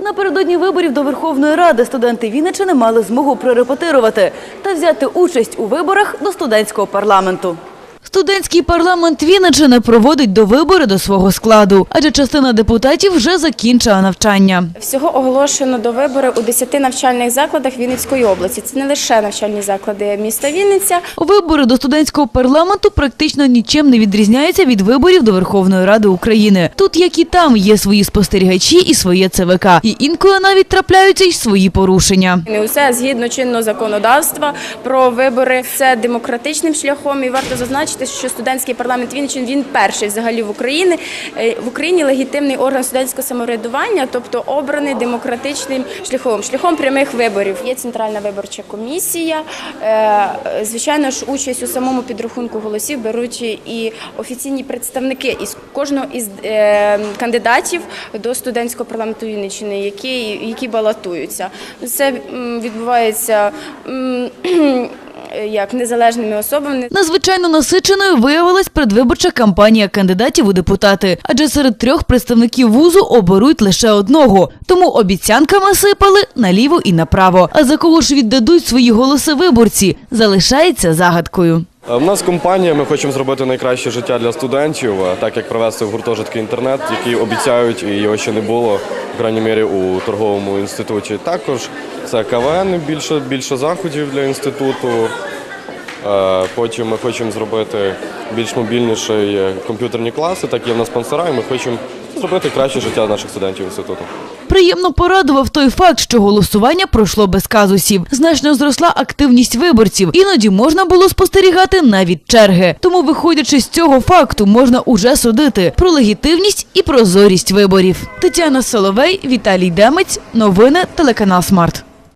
Напередодні виборів до Верховної Ради студенти Вінничини мали змогу прорепетирувати та взяти участь у виборах до студентського парламенту. Студентський парламент Вінничини проводить до вибори до свого складу, адже частина депутатів вже закінчила навчання. Всього оголошено до вибори у 10 навчальних закладах Вінницької області. Це не лише навчальні заклади міста Вінниця. Вибори до студентського парламенту практично нічим не відрізняються від виборів до Верховної Ради України. Тут, як і там, є свої спостерігачі і своє ЦВК. І інколи навіть трапляються й свої порушення. Не усе згідно чинного законодавства про вибори. Це демократичним шляхом. І варто зазначити, що студентський парламент Вінниччини він перший взагалі в Україні е, в Україні легітимний орган студентського самоврядування, тобто обраний демократичним шляхом, шляхом прямих виборів. Є центральна виборча комісія. Е, Звичайно ж, участь у самому підрахунку голосів беруть і офіційні представники із кожного із е, кандидатів до студентського парламенту Вінниччини, які, які балотуються. Це відбувається. М, Як незалежними особами Надзвичайно насиченою виявилась предвиборча кампанія кандидатів у депутати, адже серед трьох представників вузу оберуть лише одного. Тому обіцянками сипали наліво і направо. А за кого ж віддадуть свої голоси виборці, залишається загадкою. Е, У нас компанія, ми хочемо зробити найкраще життя для студентів, е, так як провести в гуртожитки інтернет, який обіцяють, і його ще не було, в крайній мірі, у торговому інституті. Також це КВН, більше, більше заходів для інституту. Е, Потім ми хочемо зробити більш мобільніші е, комп'ютерні класи, так є в нас спонсора, і ми хочемо зробити краще життя наших студентів інституту. Приємно порадував той факт, що голосування пройшло без казусів. Значно зросла активність виборців. Іноді можна було спостерігати навіть черги. Тому, виходячи з цього факту, можна уже судити про легітимність і прозорість виборів. Тетяна Соловей, Віталій Демець. Новини телеканал Смарт.